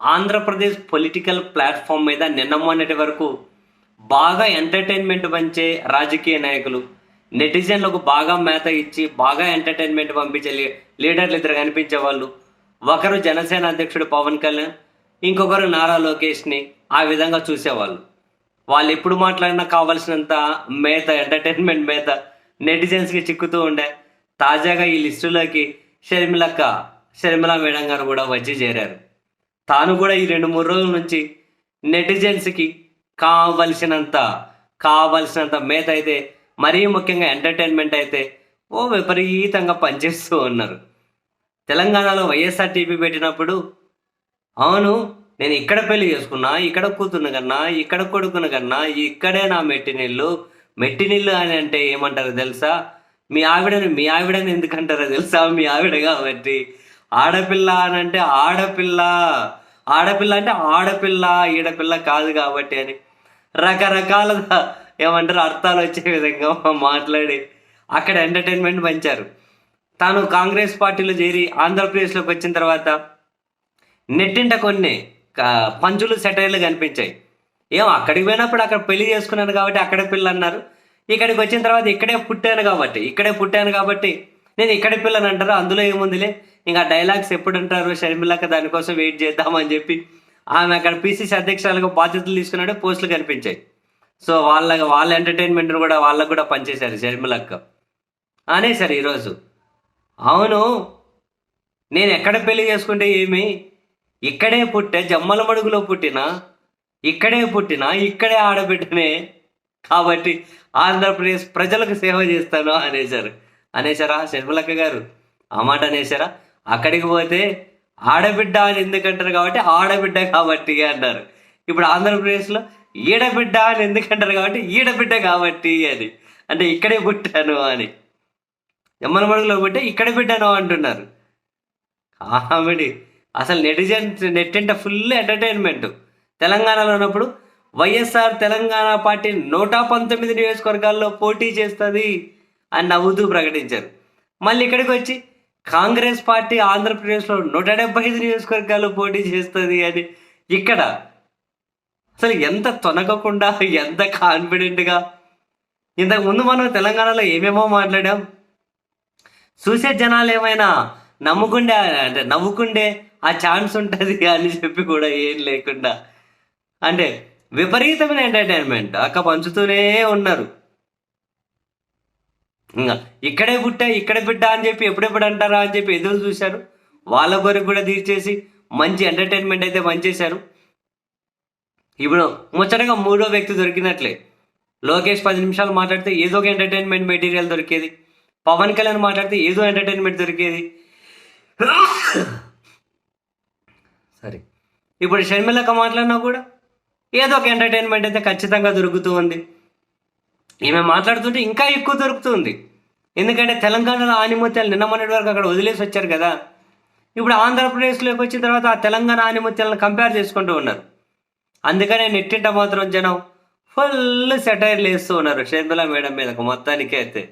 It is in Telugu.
ఆంధ్రప్రదేశ్ పొలిటికల్ ప్లాట్ఫామ్ మీద నిన్న మొన్నటి వరకు బాగా ఎంటర్టైన్మెంట్ పంచే రాజకీయ నాయకులు నెటిజన్లకు బాగా మేత ఇచ్చి బాగా ఎంటర్టైన్మెంట్ పంపించే లీడర్లు ఇద్దరు కనిపించే వాళ్ళు. ఒకరు జనసేన అధ్యక్షుడు పవన్ కళ్యాణ్ ఇంకొకరు నారా లోకేష్ని ఆ విధంగా చూసేవాళ్ళు. వాళ్ళు ఎప్పుడు మాట్లాడినా కావాల్సినంత మేత ఎంటర్టైన్మెంట్ మేత నెటిజన్స్కి చిక్కుతూ ఉండే తాజాగా ఈ లిస్టులోకి షర్మిలక్క షర్మిల మేడం గారు కూడా వచ్చి చేరారు. తాను కూడా ఈ రెండు మూడు రోజుల నుంచి నెటిజన్స్కి కావలసినంత కావలసినంత మేత అయితే మరీ ముఖ్యంగా ఎంటర్టైన్మెంట్ అయితే ఓ విపరీతంగా పనిచేస్తూ ఉన్నారు. తెలంగాణలో వైఎస్ఆర్ పెట్టినప్పుడు అవును నేను ఇక్కడ పెళ్ళి చేసుకున్నా ఇక్కడ కూతురు కన్నా ఇక్కడ కొడుకును కన్నా ఇక్కడే నా మెట్టినిల్లు మెట్టినిల్లు అని అంటే ఏమంటారు తెలుసా? మీ ఆవిడని మీ ఆవిడని ఎందుకంటారో తెలుసా? మీ ఆవిడ కాబట్టి. ఆడపిల్ల అని అంటే ఆడపిల్ల. ఆడపిల్ల అంటే ఆడపిల్ల ఈడపిల్ల కాదు కాబట్టి అని రకరకాల ఏమంటారు అర్థాలు వచ్చే విధంగా మాట్లాడి అక్కడ ఎంటర్టైన్మెంట్ పంచారు. తాను కాంగ్రెస్ పార్టీలో చేరి ఆంధ్రప్రదేశ్లోకి వచ్చిన తర్వాత నెట్టింట కొన్ని పంచులు సెటైర్లు కనిపించాయి. ఏం అక్కడికి పోయినప్పుడు అక్కడ పెళ్ళి చేసుకున్నాను కాబట్టి అక్కడ పిల్ల అన్నారు. ఇక్కడికి వచ్చిన తర్వాత ఇక్కడే పుట్టాను కాబట్టి ఇక్కడే పుట్టాను కాబట్టి నేను ఇక్కడే పిల్లని అంటారు? అందులో ఏముందిలే? ఇంకా డైలాగ్స్ ఎప్పుడు అంటారు షర్మిలాక దానికోసం వెయిట్ చేద్దామని చెప్పి ఆమె అక్కడ పిసిసి అధ్యక్షురాలుగా బాధ్యతలు తీసుకున్నాడు పోస్టులు కనిపించాయి. సో వాళ్ళ వాళ్ళ ఎంటర్టైన్మెంట్ కూడా వాళ్ళకు కూడా పనిచేశారు షర్మిలక్క. అనేసారు ఈరోజు. అవును నేను ఎక్కడ పెళ్ళి చేసుకుంటే ఏమి? ఇక్కడే పుట్టే జమ్మల మడుగులో పుట్టిన? ఇక్కడే పుట్టిన? ఇక్కడే ఆడబిడ్డనే? కాబట్టి ఆంధ్రప్రదేశ్ ప్రజలకు సేవ చేస్తాను అనేశారు. అనేసారా షర్మిలక్క గారు? ఆ మాట అనేసారా అక్కడికి పోతే ఆడబిడ్డ అని ఎందుకంటారు కాబట్టి ఆడబిడ్డ కాబట్టి అన్నారు. ఇప్పుడు ఆంధ్రప్రదేశ్లో ఈడబిడ్డ అని ఎందుకంటారు కాబట్టి ఈడబిడ్డ కాబట్టి అని. అంటే ఇక్కడే పుట్టాను అని. జమ్మల మడుగులో పుట్టే ఇక్కడ పుట్టాను అంటున్నారు. కామెడీ. అసలు నెటిజన్ నెట్టింట ఫుల్ ఎంటర్టైన్మెంట్. తెలంగాణలో ఉన్నప్పుడు వైఎస్ఆర్ తెలంగాణ పార్టీ నూట పంతొమ్మిది నియోజకవర్గాల్లో పోటీ చేస్తుంది అని నవ్వుతూ ప్రకటించారు. మళ్ళీ ఇక్కడికి వచ్చి కాంగ్రెస్ పార్టీ ఆంధ్రప్రదేశ్లో నూట డెబ్బై ఐదు నియోజకవర్గాలు పోటీ చేస్తుంది అని ఇక్కడ అసలు ఎంత తొనగకుండా ఎంత కాన్ఫిడెంట్గా ఇంతకుముందు మనం తెలంగాణలో ఏమేమో మాట్లాడాం. చూసే జనాలు ఏమైనా నమ్ముకుండే అంటే నవ్వుకుండే ఆ ఛాన్స్ ఉంటుంది అని చెప్పి కూడా ఏం లేకుండా. అంటే విపరీతమైన ఎంటర్టైన్మెంట్ అక్క పంచుతూనే ఉన్నారు. ఇక్కడే పుట్టా ఇక్కడే బిడ్డ అని చెప్పి ఎప్పుడెప్పుడు అంటారా అని చెప్పి ఎదురు చూశారు. వాళ్ళ కొరకు కూడా తీర్చేసి మంచి ఎంటర్టైన్మెంట్ అయితే పనిచేశారు ఇప్పుడు ముచ్చటగా మూడో వ్యక్తి దొరికినట్లే. లోకేష్ పది నిమిషాలు మాట్లాడితే ఏదో ఒక ఎంటర్టైన్మెంట్ మెటీరియల్ దొరికేది. పవన్ కళ్యాణ్ మాట్లాడితే ఏదో ఎంటర్టైన్మెంట్ దొరికేది. సరే ఇప్పుడు షర్మిలక మాట్లాడినా కూడా ఏదో ఒక ఎంటర్టైన్మెంట్ అయితే ఖచ్చితంగా దొరుకుతూ ఉంది. ఈమె మాట్లాడుతుంటే ఇంకా ఎక్కువ దొరుకుతుంది. ఎందుకంటే తెలంగాణలో ఆనిమత్యాలు నిన్న మొన్నటి వరకు అక్కడ వదిలేసి వచ్చారు కదా. ఇప్పుడు ఆంధ్రప్రదేశ్లోకి వచ్చిన తర్వాత ఆ తెలంగాణ ఆనిమత్యాలను కంపేర్ చేసుకుంటూ ఉన్నారు. అందుకనే నెట్టింట మాత్రం జనం ఫుల్ సెటైర్లు వేస్తూ ఉన్నారు. షర్మిల మేడం మీద మొత్తానికి అయితే.